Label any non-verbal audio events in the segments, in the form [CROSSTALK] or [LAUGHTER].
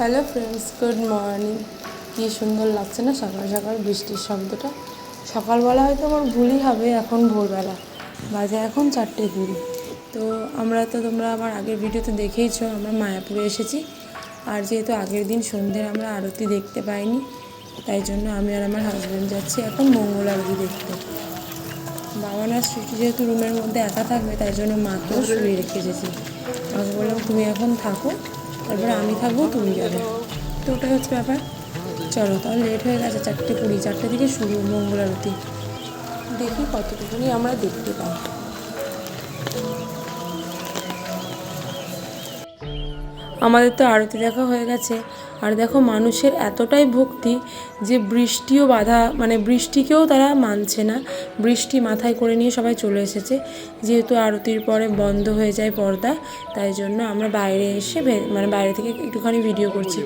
Hello friends good morning কী সুন্দর লাগছে না? সকাল সকাল বৃষ্টির শব্দটা। সকালবেলা হয়তো আমার ভুলই হবে এখন ভোরবেলা। বাজে এখন চারটে কুড়ি। তো আমরা তো তোমরা আমার আগের ভিডিওতে দেখেইছো, আমরা মায়াপুরে এসেছি। আর যেহেতু আগের দিন সন্ধ্যের আমরা আরতি দেখতে পাইনি, তাই জন্য আমি আর আমার হাজব্যান্ড যাচ্ছি এখন মঙ্গল আরতি দেখতে। বাবানার সৃষ্টি যেহেতু রুমের মধ্যে একা থাকবে, তাই জন্য মাকেও শুয়ে রেখে এসেছি আমাকে বললাম, তুমি এখন থাকো। তারপরে আমি থাকব, তুমি যাবে। তো ওটাই হচ্ছে ব্যাপার। চলো, তাহলে লেট হয়ে গেছে চারটে কুড়ি, চারটে থেকে শুরু মঙ্গল আরতি দেখি কতটুকুনি আমরা দেখতে পাই। আমাদের তো আরতি দেখা হয়ে গেছে। আর দেখো মানুষের এতটাই ভক্তি যে বৃষ্টিও বাধা মানে বৃষ্টিকেও তারা মানছে না। বৃষ্টি মাথায় করে নিয়ে সবাই চলে এসেছে। যেহেতু আরতির পরে বন্ধ হয়ে যায় পর্দা, তাই জন্য আমরা বাইরে এসে মানে বাইরে থেকে একটুখানি ভিডিও করছি।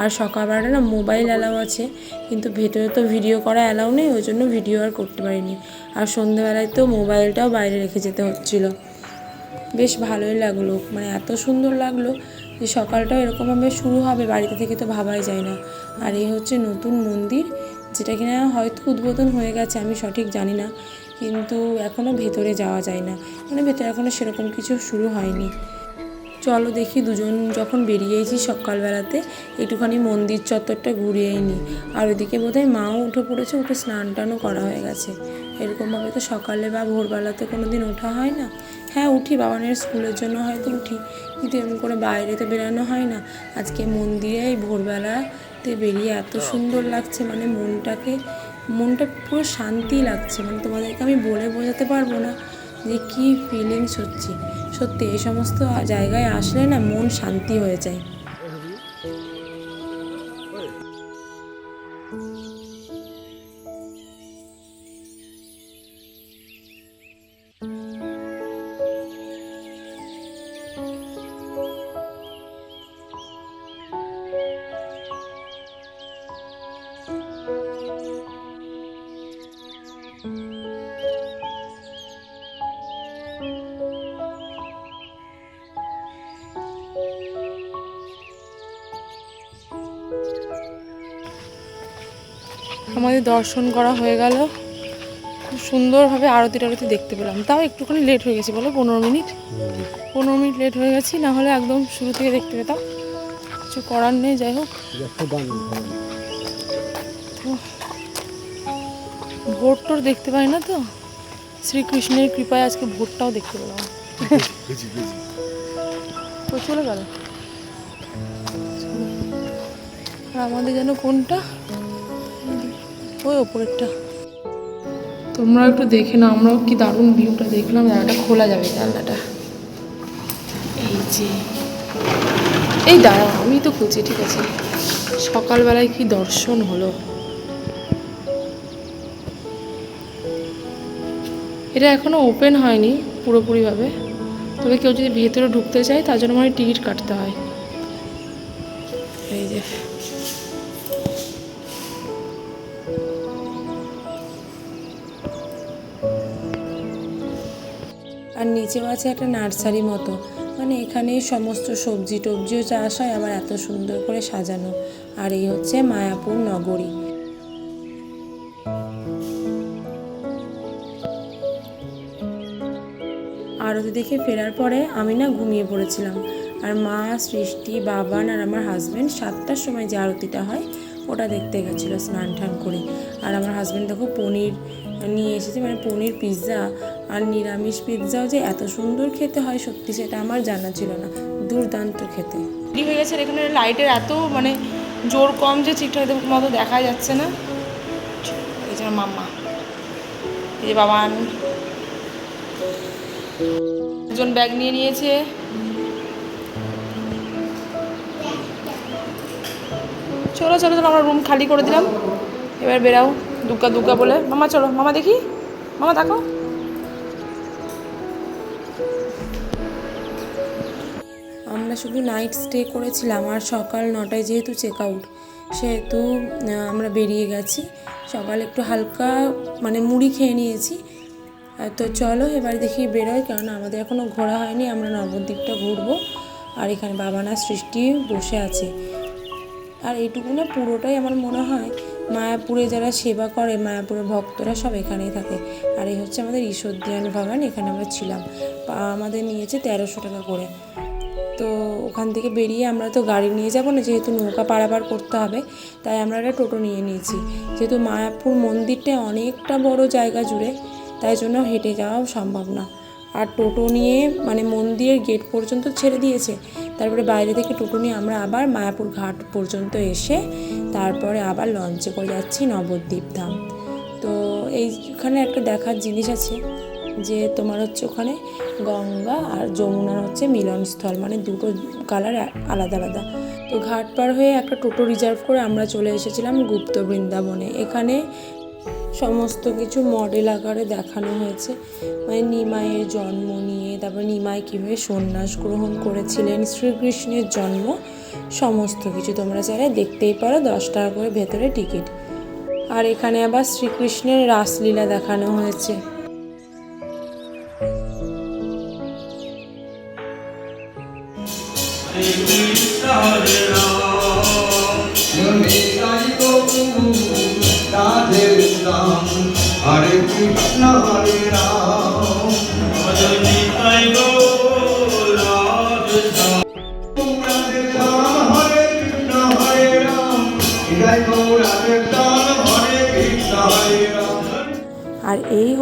আর সকালবেলাটা না মোবাইল অ্যালাউ আছে, কিন্তু ভেতরে তো ভিডিও করা অ্যালাউ নেই, ওই জন্য ভিডিও আর করতে পারিনি। আর সন্ধেবেলায় তো মোবাইলটাও বাইরে রেখে যেতে হচ্ছিল। বেশ ভালোই লাগল মানে এত সুন্দর লাগল। যে সকালটাও এরকমভাবে শুরু হবে, বাড়িতে থেকে তো ভাবাই যায় না। আর এই হচ্ছে নতুন মন্দির, যেটা কিনা হয়তো উদ্বোধন হয়ে গেছে, আমি সঠিক জানি না। কিন্তু এখনও ভেতরে যাওয়া যায় না। মানে ভেতরে এখনও সেরকম কিছু শুরু হয়নি। চলো দেখি দুজন যখন বেরিয়েছি সকালবেলাতে, একটুখানি মন্দির চত্বরটা ঘুরিয়েই নিই আর ওইদিকে বোধহয় মাও উঠে পড়েছে, উঠে স্নান টানও করা হয়ে গেছে। এরকমভাবে তো সকালে বা ভোরবেলাতে কোনো দিন ওঠা হয় না। হ্যাঁ উঠি বাবানের স্কুলের জন্য হয়তো উঠি। কিন্তু এমন করে বাইরে তো বেরানো হয় না। আজকে মন্দিরে এই ভোরবেলাতে বেরিয়ে এত সুন্দর লাগছে মানে মনটাকে মনটা পুরো শান্তি লাগছে। মানে তোমাদেরকে আমি বলে বোঝাতে পারব না যে কী ফিলিংস হচ্ছে। সত্যি এই সমস্ত জায়গায় আসলে না মন শান্তি হয়ে যায়। আমাদের দর্শন করা হয়ে গেল। খুব সুন্দরভাবে আরতি টারতি দেখতে পেলাম। তাও একটুখানি লেট হয়ে গেছে বলো, পনেরো মিনিট? পনেরো মিনিট লেট হয়ে গেছি, না হলে একদম শুরু থেকে দেখতে পেতাম। কিছু করার নেই, যাই হোক। ভোট টোর দেখতে পাই না তো? শ্রীকৃষ্ণের কৃপায় আজকে ভোটটাও দেখতে পেলাম। তো চলে গেল। আমাদের যেন কোনটা? ওই ওপরেরটা। তোমরা একটু দেখে নাও, আমরাও কি দারুণ ভিউটা দেখলাম। জায়গাটা খোলা যাবে জানলাটা। এই যে। এই দাঁড়াও, আমি তো খুঁজছি, ঠিক আছে। সকালবেলায় কি দর্শন হলো? এটা এখনও ওপেন হয়নি পুরোপুরিভাবে। তবে কেউ যদি ভেতরে ঢুকতে চায়, তার জন্য মানে টিকিট কাটতে হয়। এই যে। আর নিচেও আছে একটা নার্সারি মতো। মানে এখানে সমস্ত সবজি টবজিও চাষ হয় আবার এত সুন্দর করে সাজানো। আর এই হচ্ছে মায়াপুর নগরী। আরতি দেখে ফেরার পরে আমি না ঘুমিয়ে পড়েছিলাম। আর মা, সৃষ্টি বাবান আর আমার হাজব্যান্ড সাতটার সময় যে আরতিটা হয় ওটা দেখতে গেছিল, স্নান টান করে। আর আমার হাজব্যান্ড দেখো পনির নিয়ে এসেছে মানে পনির পিৎজা আর নিরামিষ পিৎজাও যে এত সুন্দর খেতে হয় সত্যি সেটা আমার জানা ছিল না, দুর্দান্ত খেতে। হয়ে গেছে এখানে লাইটের এত মানে জোর কম যে ঠিকঠাক মতো দেখা যাচ্ছে না। এই যে মাম্মা, এই যে বাবান দুজন ব্যাগ নিয়ে নিয়েছে। চলো চলো চলো, আমরা রুম খালি করে দিলাম। এবার বেরাও দুগ্গা দুগ্গা বলে, মামা, চলো, মামা দেখি, মামা দেখো আমরা শুধু নাইট স্টে করেছিলাম, আর সকাল নটায় যেহেতু চেক আউট সেহেতু আমরা বেরিয়ে গেছি। সকালে একটু হালকা মানে মুড়ি খেয়ে নিয়েছি। তো চলো, এবার দেখি বেরোয় কারণ আমাদের এখনও ঘোরা হয়নি, আমরা নবদ্বীপটা ঘুরবো। আর এখানে বাবানা সৃষ্টি বসে আছে। আর এইটুকু না পুরোটাই আমার মনে হয় মায়াপুরে যারা সেবা করে, মায়াপুরের ভক্তরা সব এখানেই থাকে। আর এই হচ্ছে আমাদের ঈশ্বরদিয়ান বাগান, এখানে আমরা ছিলাম। আমাদের নিয়েছে তেরোশো টাকা করে। তো ওখান থেকে বেরিয়ে আমরা তো গাড়ি নিয়ে যাব না, যেহেতু নৌকা পারাপার করতে হবে, তাই আমরা একটা টোটো নিয়ে নিয়েছি। যেহেতু মায়াপুর মন্দিরটা অনেকটা বড় জায়গা জুড়ে, তাই জন্য হেঁটে যাওয়াও সম্ভব না। আর টোটো নিয়ে মানে মন্দিরের গেট পর্যন্ত ছেড়ে দিয়েছে। তারপরে বাইরে থেকে টোটো নিয়ে আমরা আবার মায়াপুর ঘাট পর্যন্ত এসে তারপরে আবার লঞ্চে করে যাচ্ছি নবদ্বীপ ধাম। তো এইখানে একটা দেখার জিনিস আছে যে তোমার হচ্ছে ওখানে গঙ্গা আর যমুনার হচ্ছে মিলনস্থল মানে দুটো কালার আলাদা আলাদা। তো ঘাট পার হয়ে একটা টোটো রিজার্ভ করে আমরা চলে এসেছিলাম গুপ্ত বৃন্দাবনে। এখানে সমস্ত কিছু মডেল আকারে দেখানো হয়েছে। মানে নিমাইয়ের জন্ম নিয়ে, তারপর নিমাই কীভাবে সন্ন্যাস গ্রহণ করেছিলেন, শ্রীকৃষ্ণের জন্ম, সমস্ত কিছু তোমরা চাইলে দেখতেই পারো, দশ টাকা করে ভেতরে টিকিট আর এখানে আবার শ্রীকৃষ্ণের রাসলীলা দেখানো হয়েছে। নিতাই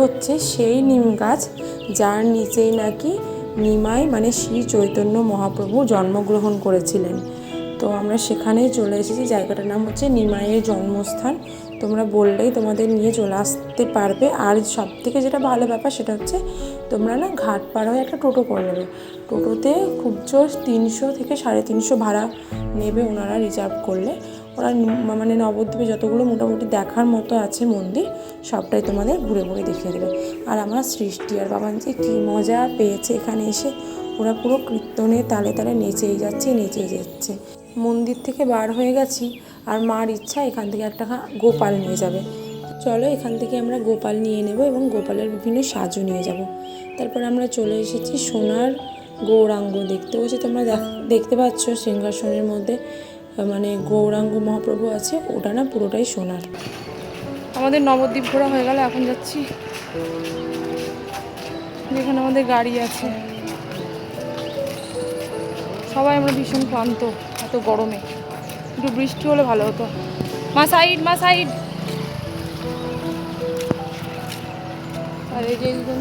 হচ্ছে সেই নিম গাছ, যার নিচেই নাকি নিমাই মানে শ্রী চৈতন্য মহাপ্রভু জন্মগ্রহণ করেছিলেন। তো আমরা সেখানেই চলে এসেছি, জায়গাটার নাম হচ্ছে নিমাইয়ের জন্মস্থান। তোমরা বললেই তোমাদের নিয়ে চলে আসতে পারবে। আর সব থেকে যেটা ভালো ব্যাপার সেটা হচ্ছে, তোমরা না ঘাট পার হয়ে একটা টোটো করে নেবে। টোটোতে খুব জোর তিনশো থেকে সাড়ে তিনশো ভাড়া নেবে ওনারা রিজার্ভ করলে। ওরা মানে নবদ্বীপে যতগুলো মোটামুটি দেখার মতো আছে মন্দির, সবটাই তোমাদের ঘুরে ঘুরে দেখিয়ে দেবে। আর আমার সৃষ্টি আর বাবান যে কী মজা পেয়েছে এখানে এসে। ওরা পুরো কীর্তনে তালে তালে নেচেই যাচ্ছে নেচেই যাচ্ছে। মন্দির থেকে বার হয়ে গেছি আর মার ইচ্ছা এখান থেকে একটা গোপাল নিয়ে যাবে। চলো এখান থেকে আমরা গোপাল নিয়ে নেব এবং গোপালের বিভিন্ন সাজও নিয়ে যাব। তারপর আমরা চলে এসেছি সোনার গৌরাঙ্গ দেখতে। বলছি তোমরা দেখ- দেখতে পাচ্ছ সিংহাসনের মধ্যে। মানে গৌরাঙ্গ মহাপ্রভু আছে, ওটা না পুরোটাই সোনার আমাদের নবদ্বীপ ঘোরা হয়ে গেল, এখন যাচ্ছি। যেখানে আমাদের গাড়ি আছে। সবাই আমরা ভীষণ ক্লান্ত, এত গরমে। একটু বৃষ্টি হলে ভালো হতো। মা সাইড মা সাইড। আর এই যে একজন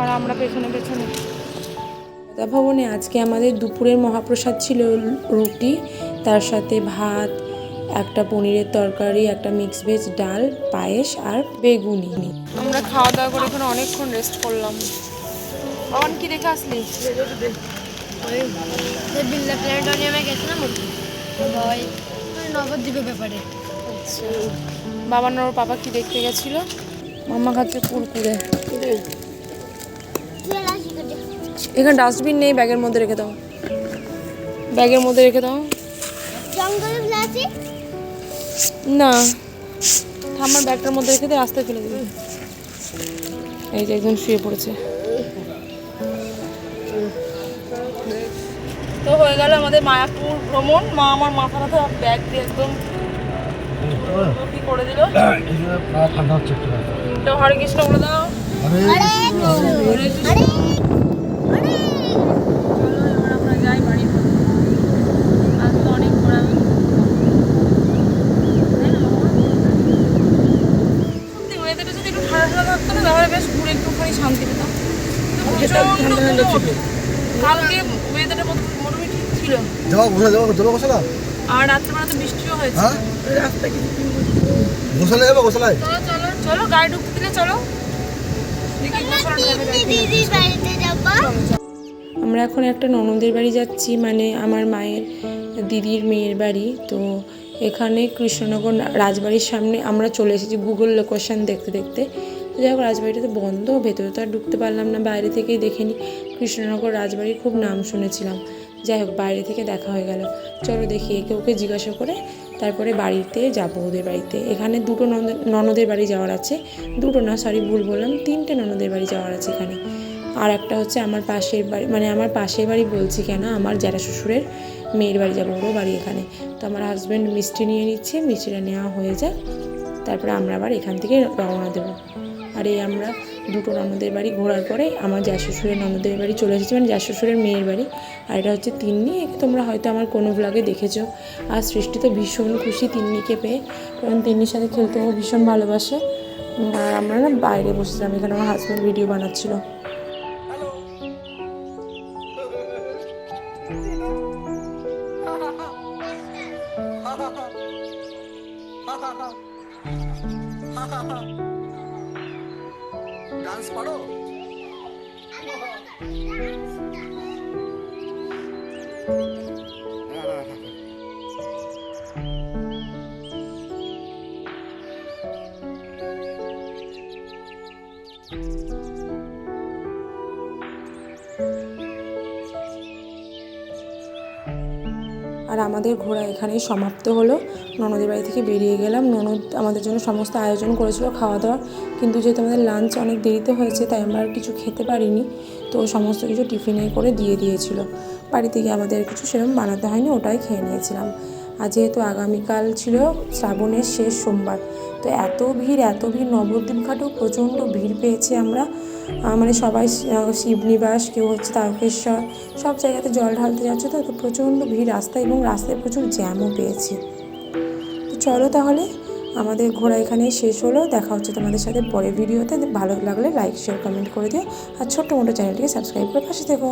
আর আমরা পেছনে পেছনে। ভবনে আজকে আমাদের দুপুরের মহাপ্রসাদ ছিল রুটি তার সাথে ভাত একটা পনিরের তরকারি একটা মিক্স ভেজ ডাল পায়েস আর বেগুনি। আমরা খাওয়া দাওয়া করে এখানে অনেকক্ষণ রেস্ট করলাম। অন কি দেখে আসলি? বিল্লা প্ল্যানেটোরিয়ামে গেছিলাম ওই নবদ্বীপের ব্যাপারে। বাবা ওর পাপা কি দেখতে গেছিল? মাম্মা খাচ্ছে কুরকুরে। এখানে ডাস্টবিন নেই ব্যাগের মধ্যে রেখে দাও। ব্যাগের মধ্যে রেখে দাও। না। আমার ব্যাগটার মধ্যে রেখে দিয়ে রাস্তায় ফেলে দিবি। এই যে একজন শুয়ে পড়েছে। তো হয়ে গেল আমাদের মায়াপুর ভ্রমণ। মা আমার মাথা মাথা ব্যাগ দিয়ে একদম করে দিল? [COUGHS] তো হরে কৃষ্ণ বলে দাও। হরে কৃষ্ণ আরে চলো এবার আমরা যাই বাড়ি আজ তো অনেক ঘোরামি ওয়েদারটা যদি একটু ঠান্ডা ঠান্ডা থাকতো না তাহলে বেশ ঘুরে একটুখানি শান্তি পেতাম কিন্তু প্রচণ্ড গরম। কালকে ওয়েদারটা মোটামুটি ঠিক ছিল। যাওয়া বসে যাওয়া যাব গোসলা আর রাত্রেবেলা তো বৃষ্টিও হয়েছে। গোসলে যাব গোসলায়? চলো চলো চলো গাড়ি ঢুকতে দিলে চলো। দেখি গোসল নেমে যাই। দিদির বাড়িতে যাব। আমরা এখন একটা ননদের বাড়ি যাচ্ছি মানে আমার মায়ের দিদির মেয়ের বাড়ি। তো এখানে কৃষ্ণনগর রাজবাড়ির সামনে আমরা চলে এসেছি গুগল লোকেশন দেখতে দেখতে। যাই হোক, রাজবাড়িটা তো বন্ধ, ভেতরে তো আর ঢুকতে পারলাম না, বাইরে থেকেই দেখে নিই কৃষ্ণনগর রাজবাড়ির খুব নাম শুনেছিলাম। যাই হোক, বাইরে থেকে দেখা হয়ে গেল। চলো দেখি, একে ওকে জিজ্ঞাসা করে তারপরে বাড়িতে যাব ওদের বাড়িতে। এখানে দুটো ননদ- ননদের বাড়ি যাওয়ার আছে। দুটো না সরি ভুল বললাম, তিনটে ননদের বাড়ি যাওয়ার আছে এখানে। আর একটা হচ্ছে আমার পাশের বাড়ি মানে আমার পাশের বাড়ি বলছি কেন, আমার জ্যাঠা শ্বশুরের মেয়ের বাড়ি যাব, ওরও বাড়ি এখানে। তো আমার হাজব্যান্ড মিষ্টি নিয়ে নিচ্ছে, মিষ্টিটা নেওয়া হয়ে যায় তারপরে আমরা আবার এখান থেকে রওনা দেবো। আর এই আমরা দুটো ননদের বাড়ি ঘোরার পরে আমার যা শ্বশুরের ননদের বাড়ি চলে এসেছি মানে যা শ্বশুরের মেয়ের বাড়ি। আর এটা হচ্ছে তিন্নি তোমরা হয়তো আমার কোনো ব্লগে দেখেছ। আর সৃষ্টি তো ভীষণ খুশি তিন্নিকে পেয়ে, কারণ তিন্নির সাথে খেলতেও ভীষণ ভালোবাসে। আর আমরা না বাইরে বসেছিলাম, এখানে আমার হাজব্যান্ড ভিডিও বানাচ্ছিল। Bye. আর আমাদের ঘোরা এখানেই সমাপ্ত হলো। ননদের বাড়ি থেকে বেরিয়ে গেলাম। ননদ আমাদের জন্য সমস্ত আয়োজন করেছিল খাওয়া দাওয়ার কিন্তু যেহেতু আমাদের লাঞ্চ অনেক দেরিতে হয়েছে, তাই আমরা আর কিছু খেতে পারিনি। তো সমস্ত কিছু টিফিনে করে দিয়ে দিয়েছিল। বাড়ি থেকে আমাদের কিছু সেরকম বানাতে হয়নি, ওটাই খেয়ে নিয়েছিলাম। আর যেহেতু আগামীকাল ছিল শ্রাবণের শেষ সোমবার, তো এত ভিড় এত ভিড় নবদ্বীপ ঘাটেও প্রচণ্ড ভিড় পেয়েছি আমরা। মানে সবাই শিব নিবাস শিবনিবাস, কেউ হচ্ছে তারকেশ্বর, সব জায়গাতে জল ঢালতে যাচ্ছে। তো তো প্রচণ্ড ভিড় রাস্তা এবং রাস্তায় প্রচুর জ্যামও পেয়েছি। তো চলো তাহলে, আমাদের ঘোরা এখানে শেষ হলো। দেখা হচ্ছে তোমাদের সাথে পরের ভিডিওতে। ভালো লাগলে লাইক শেয়ার কমেন্ট করে দিও। আর ছোট্ট মোটো চ্যানেলটিকে সাবস্ক্রাইব করে পাশে থেকো।